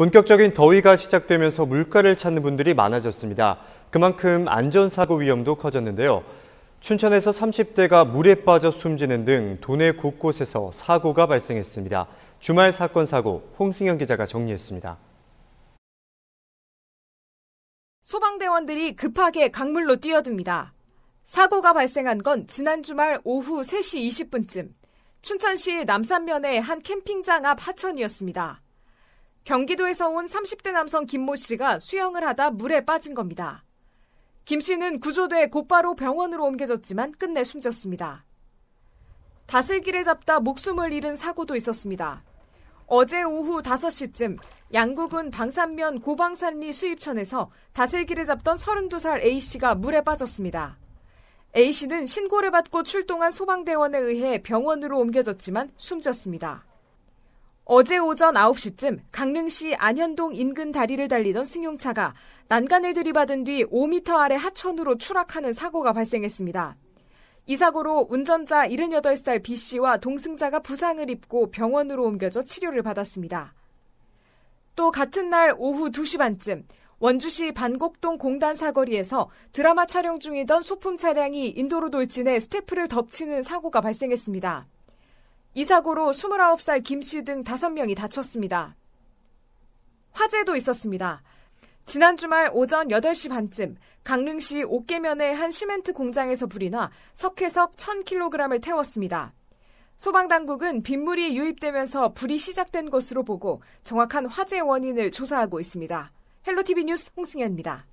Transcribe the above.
본격적인 더위가 시작되면서 물가를 찾는 분들이 많아졌습니다. 그만큼 안전사고 위험도 커졌는데요. 춘천에서 30대가 물에 빠져 숨지는 등 도내 곳곳에서 사고가 발생했습니다. 주말 사건 사고 홍승현 기자가 정리했습니다. 소방대원들이 급하게 강물로 뛰어듭니다. 사고가 발생한 건 지난 주말 오후 3시 20분쯤 춘천시 남산면의 한 캠핑장 앞 하천이었습니다. 경기도에서 온 30대 남성 김모 씨가 수영을 하다 물에 빠진 겁니다. 김 씨는 구조돼 곧바로 병원으로 옮겨졌지만 끝내 숨졌습니다. 다슬기를 잡다 목숨을 잃은 사고도 있었습니다. 어제 오후 5시쯤 양구군 방산면 고방산리 수입천에서 다슬기를 잡던 32살 A씨가 물에 빠졌습니다. A씨는 신고를 받고 출동한 소방대원에 의해 병원으로 옮겨졌지만 숨졌습니다. 어제 오전 9시쯤 강릉시 안현동 인근 다리를 달리던 승용차가 난간을 들이받은 뒤 5m 아래 하천으로 추락하는 사고가 발생했습니다. 이 사고로 운전자 78살 B씨와 동승자가 부상을 입고 병원으로 옮겨져 치료를 받았습니다. 또 같은 날 오후 2시 반쯤 원주시 반곡동 공단 사거리에서 드라마 촬영 중이던 소품 차량이 인도로 돌진해 스태프를 덮치는 사고가 발생했습니다. 이 사고로 29살 김 씨 등 5명이 다쳤습니다. 화재도 있었습니다. 지난 주말 오전 8시 반쯤 강릉시 옥계면의 한 시멘트 공장에서 불이 나 석회석 1000kg을 태웠습니다. 소방당국은 빗물이 유입되면서 불이 시작된 것으로 보고 정확한 화재 원인을 조사하고 있습니다. 헬로티비 뉴스 홍승현입니다.